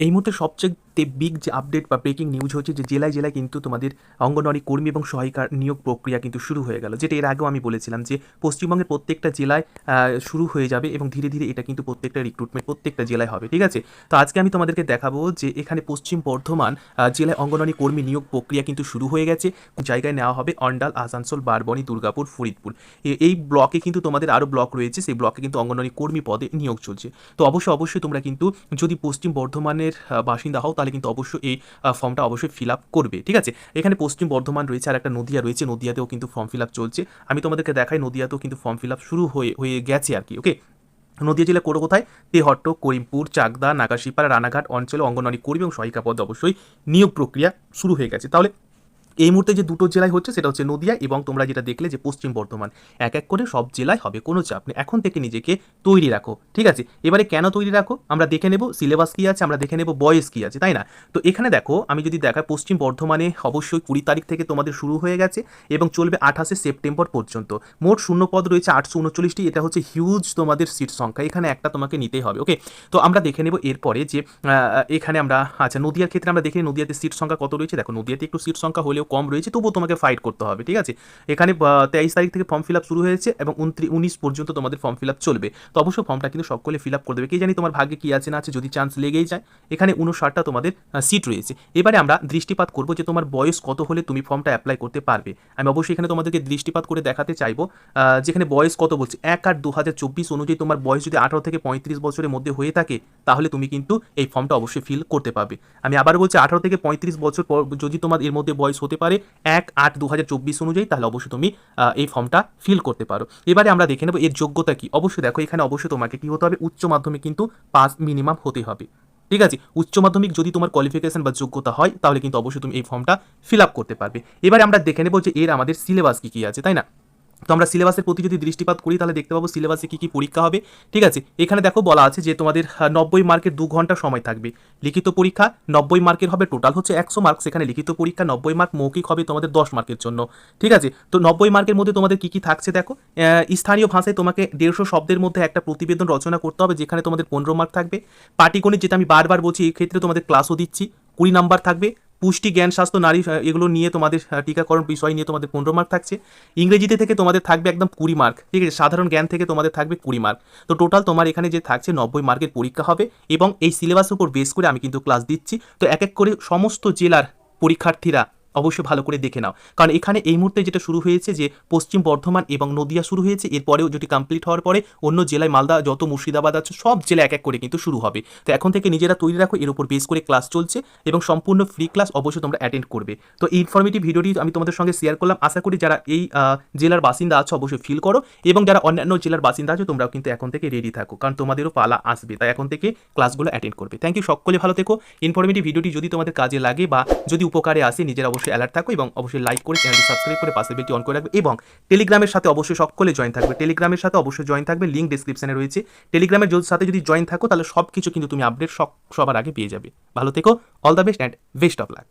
এই মুহূর্তে সবচেয়ে বিগ যে আপডেট বা ব্রেকিং নিউজ হচ্ছে যে জেলায় জেলায় কিন্তু তোমাদের অঙ্গনওয়াড়ি কর্মী এবং সহায়িকার নিয়োগ প্রক্রিয়া কিন্তু শুরু হয়ে গেল। যেটা এর আগেও আমি বলেছিলাম যে পশ্চিমবঙ্গের প্রত্যেকটা জেলায় শুরু হয়ে যাবে এবং ধীরে ধীরে এটা কিন্তু প্রত্যেকটা রিক্রুটমেন্ট প্রত্যেকটা জেলায় হবে, ঠিক আছে? তো আজকে আমি তোমাদেরকে দেখাবো যে এখানে পশ্চিম বর্ধমান জেলায় অঙ্গনওয়াড়ি কর্মী নিয়োগ প্রক্রিয়া কিন্তু শুরু হয়ে গেছে। জায়গায় নেওয়া হবে? অন্ডাল, আসানসোল, বারবনি, দুর্গাপুর, ফরিদপুর। এই ব্লকে কিন্তু তোমাদের আরও ব্লক রয়েছে। সেই ব্লকে কিন্তু অঙ্গনওয়াড়ি কর্মী পদে নিয়োগ চলছে। তো অবশ্যই অবশ্যই তোমরা কিন্তু যদি পশ্চিম বর্ধমানের বাসিন্দা হও তাহলে কিন্তু অবশ্যই এই ফর্মটা অবশ্যই ফিল আপ করবে, ঠিক আছে? এখানে পশ্চিম বর্ধমান রয়েছে আর একটা নদিয়া রয়েছে, নদিয়াতেও কিন্তু ফর্ম ফিল আপ চলছে। আমি তোমাদেরকে দেখাই, নদিয়াতেও কিন্তু ফর্ম ফিল আপ শুরু হয়ে হয়ে গেছে আর কি ওকে নদিয়া জেলা কোটো কোথায়? তেহট্ট, করিমপুর, চাকদা নাগাশিপাড়া রানাঘাট, অঞ্চলে, অঙ্গনওয়াড়ি, কর্মী এবং সহায়িকা পদ অবশ্যই নিয়োগ প্রক্রিয়া শুরু হয়ে গেছে। তাহলে এই মুহূর্তে যে দুটো জেলায় হচ্ছে সেটা হচ্ছে নদিয়া এবং তোমরা যেটা দেখলে যে পশ্চিম বর্ধমান। এক এক করে সব জেলায় হবে, কোনো চাপ নেই। এখন থেকে নিজেকে তৈরি রাখো, ঠিক আছে? এবারে কেন তৈরি রাখো? আমরা দেখে নেব সিলেবাস কী আছে, আমরা দেখে নেব বয়স কী আছে, তাই না? তো এখানে দেখো, আমি যদি দেখাই পশ্চিম বর্ধমানে অবশ্যই কুড়ি তারিখ থেকে তোমাদের শুরু হয়ে গেছে এবং চলবে আঠাশে সেপ্টেম্বর পর্যন্ত। মোট শূন্য পদ রয়েছে আটশো উনচল্লিশটি, এটা হচ্ছে হিউজ তোমাদের সিট সংখ্যা। এখানে একটা তোমাকে নিতেই হবে ওকে তো আমরা দেখে নেব এরপরে যে এখানে আমরা আচ্ছা নদিয়ার ক্ষেত্রে আমরা দেখে নদিয়াতে সিট সংখ্যা কত রয়েছে? দেখো, নদিয়াতে একটু সিট সংখ্যা হলেও কম রয়েছে, তবুও তোমাকে ফাইট করতে হবে, ঠিক আছে? এখানে তেইশ তারিখ থেকে ফর্ম ফিল আপ শুরু হয়েছে এবং উনত্রিশ উনিশ পর্যন্ত তোমাদের ফর্ম ফিল আপ চলবে। তো অবশ্যই ফর্মটা কিন্তু সকলে ফিল আপ করে দেবে। কে জানি তোমার ভাগ্যে কি আছে, না আছে, যদি চান্স লেগেই যায়। এখানে উনষাটটা তোমাদের সিট রয়েছে। এবারে আমরা দৃষ্টিপাত করব যে তোমার বয়স কত হলে তুমি ফর্মটা অ্যাপ্লাই করতে পারবে। আমি অবশ্যই এখানে তোমাদেরকে দৃষ্টিপাত করে দেখাতে চাইব যেখানে বয়স কত বলছে। এক আট দু হাজার চব্বিশ অনুযায়ী তোমার বয়স যদি আঠারো থেকে পঁয়ত্রিশ বছরের মধ্যে হয়ে থাকে, তাহলে তুমি কিন্তু এই ফর্মটা অবশ্যই ফিল করতে পারবে। আমি আবার বলছি, আঠারো থেকে পঁয়ত্রিশ বছর পর যদি তোমার এর মধ্যে বয়স হতে পারে এক আট দু অনুযায়ী, তাহলে অবশ্যই তুমি এই ফর্মটা ফিল করতে পারো। এবারে আমরা দেখে নেব এর যোগ্যতা কি। অবশ্যই দেখো, এখানে অবশ্যই তোমাকে কি হতে হবে, উচ্চ মাধ্যমিক কিন্তু পাস মিনিমাম হতে হবে। ঠিক আছে? উচ্চ মাধ্যমিক যদি তোমার কোয়ালিফিকেশন বা যোগ্যতা হয়, তাহলে কিন্তু অবশ্যই তুমি এই ফর্মটা ফিল আপ করতে পারবে। এবারে আমরা দেখে নেব যে এর আমাদের সিলেবাস কি কি আছে, তাই না? তো আমরা সিলেবাসের প্রতি যদি দৃষ্টিপাত করি, তাহলে দেখতে পাবো সিলেবাসে কী কী পরীক্ষা হবে। ঠিক আছে? এখানে দেখো বলা আছে যে তোমাদের নব্বই মার্কের দু ঘণ্টা সময় থাকবে। লিখিত পরীক্ষা নব্বই মার্কের হবে টোটাল হচ্ছে একশো মার্ক সেখানে লিখিত পরীক্ষা নব্বই মার্ক মৌখিক হবে তোমাদের দশ মার্কের জন্য। ঠিক আছে? তো নব্বই মার্কের মধ্যে তোমাদের কী কী থাকছে দেখো? স্থানীয় ভাষায় তোমাকে দেড়শো শব্দের মধ্যে একটা প্রতিবেদন রচনা করতে হবে, যেখানে তোমাদের পনেরো মার্ক থাকবে। পাটিগণিত যেটা আমি বারবার বলছি এই ক্ষেত্রে তোমাদের ক্লাসও দিচ্ছি। কুড়ি নাম্বার থাকবে। পুষ্টি, জ্ঞান, স্বাস্থ্য, নারী এগুলো নিয়ে তোমাদের টিকাকরণ বিষয় নিয়ে তোমাদের পনেরো মার্ক থাকছে। ইংরেজিতে থেকে তোমাদের থাকবে একদম কুড়ি মার্ক ঠিক আছে? সাধারণ জ্ঞান থেকে তোমাদের থাকবে কুড়ি মার্ক তো টোটাল তোমার এখানে যে থাকছে নব্বই মার্কের পরীক্ষা হবে এবং এই সিলেবাসের উপর বেস করে আমি কিন্তু ক্লাস দিচ্ছি। তো এক এক করে সমস্ত জেলার পরীক্ষার্থীরা অবশ্যই ভালো করে দেখে নাও। কারণ এখানে এই মুহূর্তে যেটা শুরু হয়েছে যে পশ্চিম বর্ধমান এবং নদিয়া শুরু হয়েছে, এরপরেও যেটি কমপ্লিট হওয়ার পরে অন্য জেলায় মালদা, যত মুর্শিদাবাদ আছে, সব জেলা এক এক করে কিন্তু শুরু হবে। তো এখন থেকে নিজেরা তৈরি রাখো, এর উপর বেস করে ক্লাস চলছে এবং সম্পূর্ণ ফ্রি ক্লাস অবশ্যই তোমরা অ্যাটেন্ড করবে। তো এই ইনফরমেটিভ ভিডিওটি আমি তোমাদের সঙ্গে শেয়ার করলাম। আশা করি যারা এই জেলার বাসিন্দা আছো অবশ্যই ফিল করো এবং যারা অন্যান্য জেলার বাসিন্দা আছো, তোমরাও কিন্তু এখন থেকে রেডি থাকো। কারণ তোমাদেরও পালা আসবে, তাই এখন থেকে ক্লাসগুলো অ্যাটেন্ড করবে। থ্যাংক ইউ সকলে ভালো থেকো। ইনফরমেটিভ ভিডিওটি যদি তোমাদের কাজে লাগে বা যদি উপকারে আসে, নিজের অবশ্যই অ্যালার্ট থাকো এবং অবশ্যই লাইক করে চ্যানেলটি সাবস্ক্রাইব করে পাশে বেলটি অন করে রাখবে এবং টেলিগ্রামের সাথে অবশ্যই সকলে জয়েন থাকবে। টেলিগ্রামের সাথে অবশ্যই জয়েন থাকবে লিঙ্ক ডিসক্রিপশনে রয়েছে। টেলিগ্রামের সাথে যদি জয়েন থাকো, তাহলে সব কিছু কিন্তু তুমি আপডেট সব, সবার আগে পেয়ে যাবে। ভালো থেকো all the best and best of luck